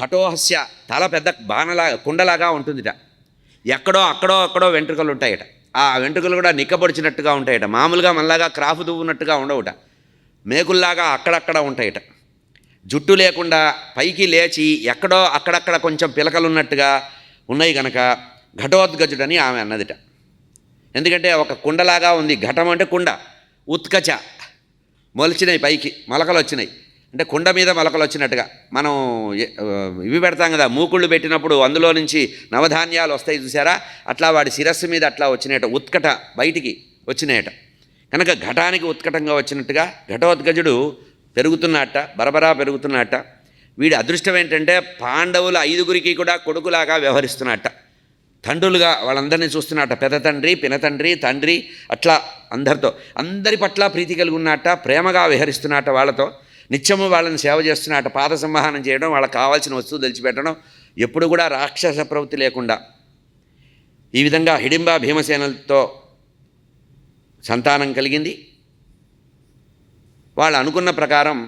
ఘటోహస్య తల పెద్ద బాణలాగా కుండలాగా ఉంటుందిట. ఎక్కడో అక్కడో అక్కడో వెంట్రుకలు ఉంటాయట. ఆ వెంట్రుకలు కూడా నిక్కబొడిచినట్టుగా ఉంటాయట. మామూలుగా మనలాగా క్రాఫ్ దువ్వున్నట్టుగా ఉండవుట. మేకుల్లాగా అక్కడక్కడ ఉంటాయట. జుట్టు లేకుండా పైకి లేచి ఎక్కడో అక్కడక్కడ కొంచెం పిలకలున్నట్టుగా ఉన్నాయి కనుక ఘటోద్గజుడని ఆమె అన్నదిట. ఎందుకంటే ఒక కుండలాగా ఉంది. ఘటం అంటే కుండ. ఉత్కచ. మొలిచినాయి పైకి. మొలకలు వచ్చినాయి అంటే కుండ మీద మొలకలు వచ్చినట్టుగా. మనం ఇవి పెడతాం కదా మూకుళ్ళు పెట్టినప్పుడు అందులో నుంచి నవధాన్యాలు వస్తాయి చూసారా? అట్లా వాడి శిరస్సు మీద అట్లా వచ్చినాయట ఉత్కట బయటికి వచ్చినాయట. కనుక ఘటానికి ఉత్కటంగా వచ్చినట్టుగా ఘటోత్కజుడు పెరుగుతున్నట్ట బరబరా పెరుగుతున్నట్ట వీడి అదృష్టం ఏంటంటే పాండవుల ఐదుగురికి కూడా కొడుకులాగా వ్యవహరిస్తున్నట్ట తండ్రులుగా వాళ్ళందరినీ చూస్తున్నట్ట పెద్ద తండ్రి పినతండ్రి తండ్రి అట్లా అందరితో. అందరి పట్ల ప్రీతి కలిగి ఉన్నట్ట ప్రేమగా విహరిస్తున్నట్ట వాళ్ళతో. నిత్యము వాళ్ళని సేవ చేస్తున్నట్ట పాద సంవహనం చేయడం వాళ్ళకి కావాల్సిన వస్తువు తెలిసిపెట్టడం ఎప్పుడు కూడా రాక్షస ప్రవృత్తి లేకుండా ఈ విధంగా హిడింబ భీమసేనలతో సంతానం కలిగింది. వాళ్ళు అనుకున్న ప్రకారం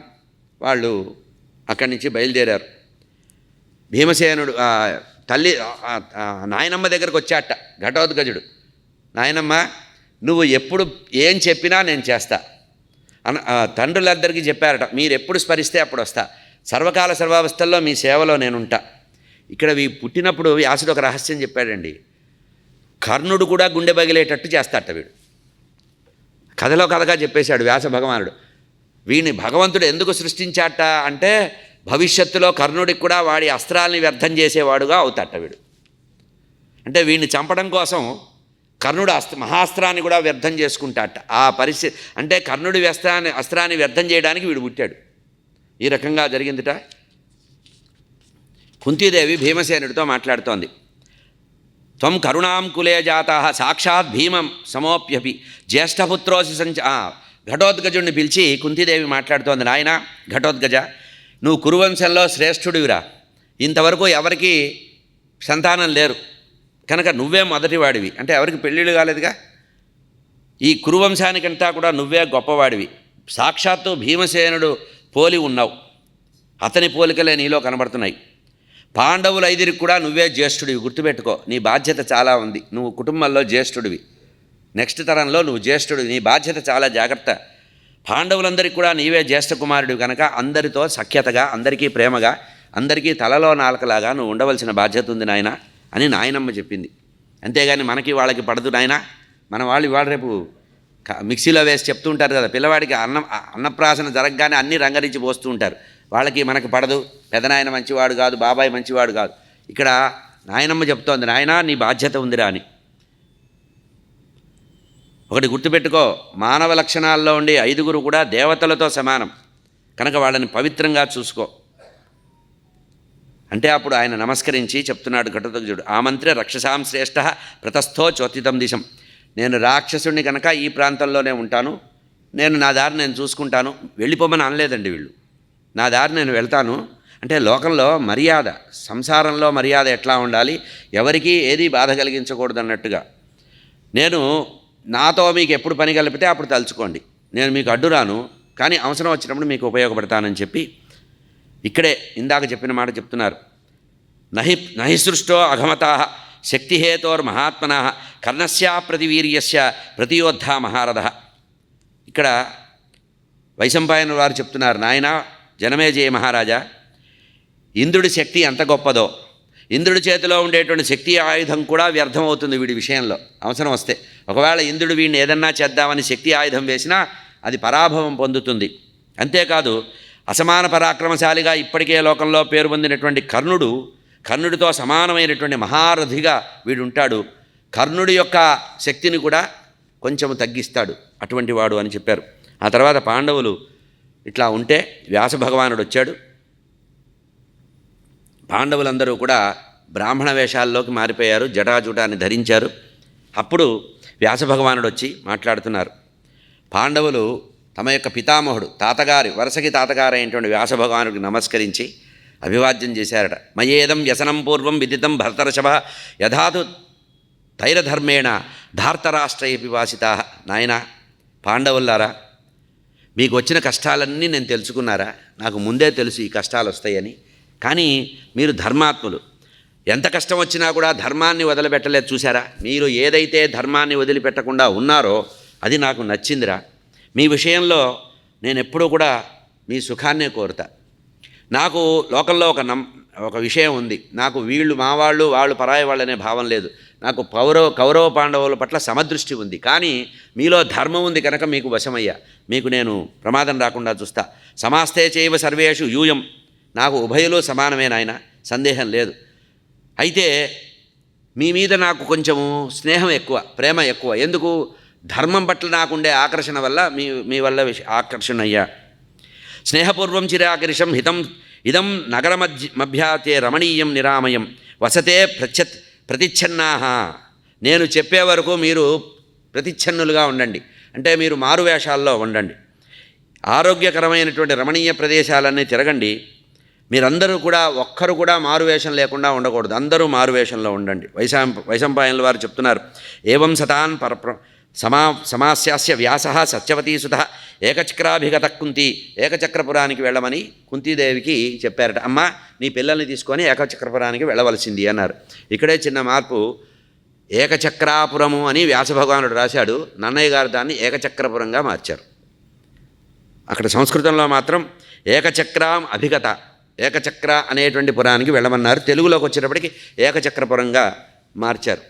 వాళ్ళు అక్కడి నుంచి బయలుదేరారు. భీమసేనుడు తల్లి నాయనమ్మ దగ్గరకు వచ్చాట ఘటోద్గజుడు. నాయనమ్మ నువ్వు ఎప్పుడు ఏం చెప్పినా నేను చేస్తా. అన తండ్రులద్దరికీ తండ్రులందరికీ చెప్పారట మీరు ఎప్పుడు స్మరిస్తే అప్పుడు వస్తా సర్వకాల సర్వావస్థల్లో మీ సేవలో నేనుంటా. ఇక్కడ వీ పుట్టినప్పుడు వ్యాసుడు ఒక రహస్యం చెప్పాడండి. కర్ణుడు కూడా గుండె బగిలేటట్టు చేస్తాట వీడు. కథలో కథగా చెప్పేశాడు వ్యాస భగవానుడు. వీడిని భగవంతుడు ఎందుకు సృష్టించాట అంటే భవిష్యత్తులో కర్ణుడికి కూడా వాడి అస్త్రాల్ని వ్యర్థం చేసేవాడుగా అవుతాట వీడు. అంటే వీడిని చంపడం కోసం కర్ణుడు అస్త్ర మహాస్త్రాన్ని కూడా వ్యర్థం చేసుకుంటాట. ఆ పరిస్థితి అంటే కర్ణుడి వ్యస్త్రాన్ని అస్త్రాన్ని వ్యర్థం చేయడానికి వీడు పుట్టాడు. ఈ రకంగా జరిగిందిట. కుంతీదేవి భీమసేనుడితో మాట్లాడుతోంది. త్వం కరుణాం కులే జాత సాక్షాత్ భీమం సమోప్యపి. జ్యేష్ఠపుత్రోసి సంచ ఆ, ఘటోద్గజుడిని పిలిచి కుంతీదేవి మాట్లాడుతోంది. నాయన ఘటోద్గజ నువ్వు కురువంశంలో శ్రేష్ఠుడివిరా. ఇంతవరకు ఎవరికి సంతానం లేరు. కనుక నువ్వే మొదటివాడివి. అంటే ఎవరికి పెళ్ళిళ్ళు కాలేదుగా? ఈ కురువంశానికంతా కూడా నువ్వే గొప్పవాడివి. సాక్షాత్తు భీమసేనుడు పోలి ఉన్నావు. అతని పోలికలే నీలో కనబడుతున్నాయి. పాండవులు ఐదురికి కూడా నువ్వే జ్యేష్ఠుడివి. గుర్తుపెట్టుకో నీ బాధ్యత చాలా ఉంది. నువ్వు కుటుంబంలో జ్యేష్ఠుడివి. నెక్స్ట్ తరంలో నువ్వు జ్యేష్ఠుడివి. నీ బాధ్యత చాలా జాగ్రత్త. పాండవులందరికీ కూడా నీవే జ్యేష్ఠ కుమారుడివి కనుక అందరితో సఖ్యతగా అందరికీ ప్రేమగా అందరికీ తలలో నాలుకలాగా నువ్వు ఉండవలసిన బాధ్యత ఉంది నాయన. అని నాయనమ్మ చెప్పింది. అంతేగాని మనకి వాళ్ళకి పడదు నాయన. మన వాళ్ళు ఇవాళ రేపు మిక్సీలో వేసి చెప్తూ ఉంటారు కదా పిల్లవాడికి అన్నం అన్నప్రాసన జరగగానే అన్నీ రంగరించి పోస్తూ ఉంటారు. వాళ్ళకి మనకి పడదు. పెదనాయన మంచివాడు కాదు బాబాయ్ మంచివాడు కాదు. ఇక్కడ నాయనమ్మ చెప్తోంది నాయన నీ బాధ్యత ఉందిరా అని. ఒకటి గుర్తుపెట్టుకో మానవ లక్షణాల్లో ఉండే ఐదుగురు కూడా దేవతలతో సమానం. కనుక వాళ్ళని పవిత్రంగా చూసుకో. అంటే అప్పుడు ఆయన నమస్కరించి చెప్తున్నాడు ఘటోత్కచుడు ఆ మంత్రి రక్షసాం శ్రేష్ఠ ప్రతస్థో చోతితం దిశం. నేను రాక్షసుడిని కనుక ఈ ప్రాంతంలోనే ఉంటాను నేను నా దారి నేను చూసుకుంటాను వెళ్ళిపోమని అనలేదండి వీళ్ళు. నా దారి నేను వెళ్తాను. అంటే లోకంలో మర్యాద సంసారంలో మర్యాద ఎట్లా ఉండాలి? ఎవరికీ ఏది బాధ కలిగించకూడదు అన్నట్టుగా నేను నాతో మీకు ఎప్పుడు పని కలిపితే అప్పుడు తలుచుకోండి. నేను మీకు అడ్డురాను కానీ అవసరం వచ్చినప్పుడు మీకు ఉపయోగపడతానని చెప్పి ఇక్కడే ఇందాక చెప్పిన మాట చెప్తున్నారు. నహి నహి సృష్టో అఘమతా శక్తిహేతోర్ మహాత్మన కర్ణస్యా ప్రతివీర్యస్య ప్రతియోద్ధ మహారథ. ఇక్కడ వైశంపాయన వారు చెప్తున్నారు నాయన జనమేజయ మహారాజా. ఇంద్రుడి శక్తి ఎంత గొప్పదో ఇంద్రుడి చేతిలో ఉండేటువంటి శక్తి ఆయుధం కూడా వ్యర్థమవుతుంది వీడి విషయంలో. అవసరం వస్తే ఒకవేళ ఇంద్రుడు వీడిని ఏదన్నా చేద్దామని శక్తి ఆయుధం వేసినా అది పరాభవం పొందుతుంది. అంతేకాదు అసమాన పరాక్రమశాలిగా ఇప్పటికే లోకంలో పేరు పొందినటువంటి కర్ణుడు కర్ణుడితో సమానమైనటువంటి మహారథిగా వీడుంటాడు. కర్ణుడి యొక్క శక్తిని కూడా కొంచెం తగ్గిస్తాడు అటువంటి వాడు అని చెప్పారు. ఆ తర్వాత పాండవులు ఇట్లా ఉంటే వ్యాస భగవానుడు వచ్చాడు. పాండవులందరూ కూడా బ్రాహ్మణ వేషాల్లోకి మారిపోయారు జటాజుటాన్ని ధరించారు. అప్పుడు వ్యాసభగవానుడు వచ్చి మాట్లాడుతున్నారు. పాండవులు తమ యొక్క పితామహుడు తాతగారి వరుసకి తాతగారు అయినటువంటి వ్యాసభగవానుడికి నమస్కరించి అభివాద్యం చేశారట. మయేదం వ్యసనం పూర్వం విదితం భర్తరసభ యథాతు తైరధర్మేణ ధార్తరాష్ట్రయపి వాసితా. నాయన పాండవులారా మీకు వచ్చిన కష్టాలన్నీ నేను తెలుసుకున్నారా? నాకు ముందే తెలుసు ఈ కష్టాలు వస్తాయని. కానీ మీరు ధర్మాత్ములు. ఎంత కష్టం వచ్చినా కూడా ధర్మాన్ని వదిలిపెట్టలేదు చూసారా మీరు ఏదైతే ధర్మాన్ని వదిలిపెట్టకుండా ఉన్నారో అది నాకు నచ్చిందిరా. మీ విషయంలో నేను ఎప్పుడూ కూడా మీ సుఖాన్నే కోరుతా. నాకు లోకల్లో ఒక నమ్ ఒక విషయం ఉంది. నాకు వీళ్ళు మా వాళ్ళు వాళ్ళు పరాయి వాళ్ళు అనే భావం లేదు. నాకు పౌరవ కౌరవ పాండవుల పట్ల సమదృష్టి ఉంది. కానీ మీలో ధర్మం ఉంది కనుక మీకు వశమయ్యా. మీకు నేను ప్రమాదం రాకుండా చూస్తా. సమాస్తే చేయవ సర్వేషు యూయం. నాకు ఉభయలు సమానమే నాయన. సందేహం లేదు. అయితే మీ మీద నాకు కొంచెము స్నేహం ఎక్కువ ప్రేమ ఎక్కువ. ఎందుకు? ధర్మం పట్ల నాకుండే ఆకర్షణ వల్ల మీ మీ వల్ల విష- ఆకర్షణ అయ్యా స్నేహపూర్వం చిరాకరిషం హితం ఇదం నగరమధ్య మభ్యాతే రమణీయం నిరామయం వసతే ప్రత్యత్ ప్రతిచ్ఛన్నాహ నేను చెప్పే వరకు మీరు ప్రతిచ్ఛన్నులుగా ఉండండి. అంటే మీరు మారువేషాల్లో ఉండండి. ఆరోగ్యకరమైనటువంటి రమణీయ ప్రదేశాలన్నీ తిరగండి. మీరందరూ కూడా ఒక్కరు కూడా మారువేషం లేకుండా ఉండకూడదు. అందరూ మారువేషంలో ఉండండి. వైశాం వైశంపాయనుల వారు చెప్తున్నారు. ఏవం సతాన్ పరప్ర సమా సమాస్యాస్య వ్యాస సత్యవతీసుత ఏకచక్రాభిగత కుంతి ఏకచక్రపురానికి వెళ్ళమని కుంతీదేవికి చెప్పారట. అమ్మ నీ పిల్లల్ని తీసుకొని ఏకచక్రపురానికి వెళ్ళవలసింది అన్నారు. ఇక్కడే చిన్న మార్పు ఏకచక్రాపురము అని వ్యాసభగవానుడు రాశాడు. నన్నయ్య గారు దాన్ని ఏకచక్రపురంగా మార్చారు. అక్కడ సంస్కృతంలో మాత్రం ఏకచక్రం అభిగత ఏకచక్ర అనేటువంటి పురానికి వెళ్ళమన్నారు. తెలుగులోకి వచ్చేటప్పటికి ఏకచక్రపురంగా మార్చారు.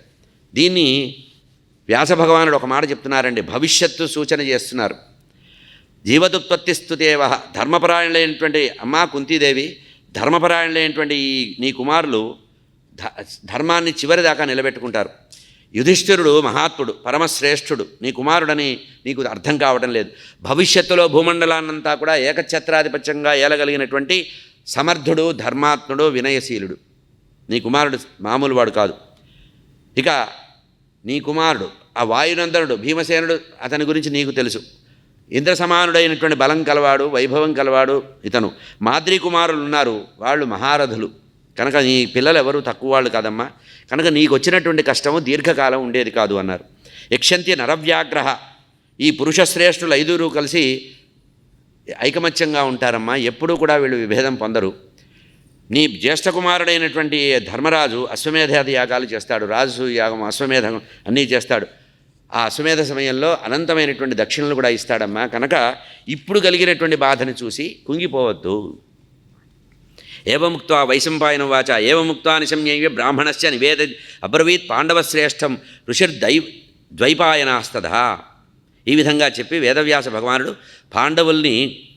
దీన్ని వ్యాసభగవానుడు ఒక మాట చెప్తున్నారండి. భవిష్యత్తు సూచన చేస్తున్నారు. జీవదుత్పత్తి స్థుతేవ ధర్మపరాయణులైనటువంటి అమ్మా కుంతీదేవి ధర్మపరాయణులైనటువంటి ఈ నీ కుమారులు ధర్మాన్ని చివరిదాకా నిలబెట్టుకుంటారు. యుధిష్ఠిరుడు మహాత్ముడు పరమశ్రేష్ఠుడు నీ కుమారుడని నీకు అర్థం కావడం లేదు. భవిష్యత్తులో భూమండలాన్నంతా కూడా ఏకఛత్రాధిపత్యంగా ఏలగలిగినటువంటి సమర్థుడు ధర్మాత్ముడు వినయశీలుడు. నీ కుమారుడు మామూలు వాడు కాదు. ఇక నీ కుమారుడు ఆ వాయునందనుడు భీమసేనుడు అతని గురించి నీకు తెలుసు. ఇంద్ర సమానుడైనటువంటి బలం కలవాడు వైభవం కలవాడు ఇతను. మాద్రి కుమారులు ఉన్నారు వాళ్ళు మహారథులు. కనుక నీ పిల్లలు ఎవరు తక్కువ వాళ్ళు కాదమ్మా. కనుక నీకు వచ్చినటువంటి కష్టము దీర్ఘకాలం ఉండేది కాదు అన్నారు. యక్షంతి నరవ్యాగ్రహ. ఈ పురుష శ్రేష్ఠులు ఐదుగురు కలిసి ఐకమత్యంగా ఉంటారమ్మా. ఎప్పుడూ కూడా వీళ్ళు విభేదం పొందరు. నీ జ్యేష్ఠ కుమారుడైనటువంటి ధర్మరాజు అశ్వమేధాది యాగాలు చేస్తాడు. రాజు యాగం అశ్వమేధం అన్నీ చేస్తాడు. ఆ అశ్వమేధ సమయంలో అనంతమైనటువంటి దక్షిణలు కూడా ఇస్తాడమ్మా. కనుక ఇప్పుడు కలిగినటువంటి బాధను చూసి కుంగిపోవద్దు. ఏవముక్త వైశంపాయన వాచ ఏవముక్త నిశమ్యవ్య బ్రాహ్మణస్య నివేద అబ్రవీత్ పాండవశ్రేష్టం ఋషిర్దై ద్వైపాయనాస్తదా. ఈ విధంగా చెప్పి వేదవ్యాస భగవానుడు పాండవుల్ని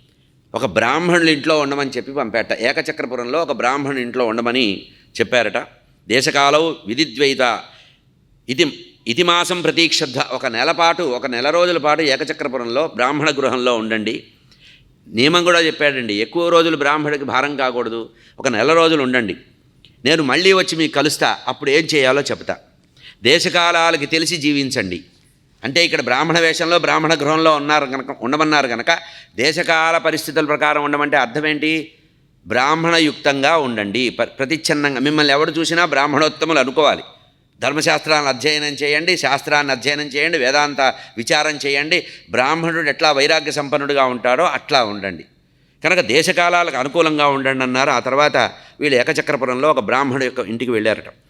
ఒక బ్రాహ్మణుల ఇంట్లో ఉండమని చెప్పి పంపేట ఏకచక్రపురంలో ఒక బ్రాహ్మణుని ఇంట్లో ఉండమని చెప్పారట. దేశకాలం విధిద్వైత. ఇది ఇది మాసం ప్రతీక్షద్ధ. ఒక నెల పాటు ఒక నెల రోజుల పాటు ఏకచక్రపురంలో బ్రాహ్మణ గృహంలో ఉండండి. నియమం కూడా చెప్పాడండి. ఎక్కువ రోజులు బ్రాహ్మడికి భారం కాకూడదు. ఒక నెల రోజులు ఉండండి. నేను మళ్ళీ వచ్చి మీకు కలుస్తా. అప్పుడు ఏం చేయాలో చెప్తా. దేశకాలాలకి తెలిసి జీవించండి. అంటే ఇక్కడ బ్రాహ్మణ వేషంలో బ్రాహ్మణ గృహంలో ఉన్నారు కనుక ఉండమన్నారు కనుక దేశకాల పరిస్థితుల ప్రకారం ఉండమంటే అర్థం ఏంటి? బ్రాహ్మణయుక్తంగా ఉండండి ప్ర- ప్రతిచ్ఛన్నంగా. మిమ్మల్ని ఎవడు చూసినా బ్రాహ్మణోత్తములు అనుకోవాలి. ధర్మశాస్త్రాన్ని అధ్యయనం చేయండి శాస్త్రాన్ని అధ్యయనం చేయండి వేదాంత విచారం చేయండి బ్రాహ్మణుడు ఎట్లా వైరాగ్య సంపన్నుడిగా ఉంటాడో అట్లా ఉండండి. కనుక దేశకాలాలకు అనుకూలంగా ఉండండి అన్నారు. ఆ తర్వాత వీళ్ళు ఏకచక్రపురంలో ఒక బ్రాహ్మణుడు యొక్క ఇంటికి వెళ్ళారట.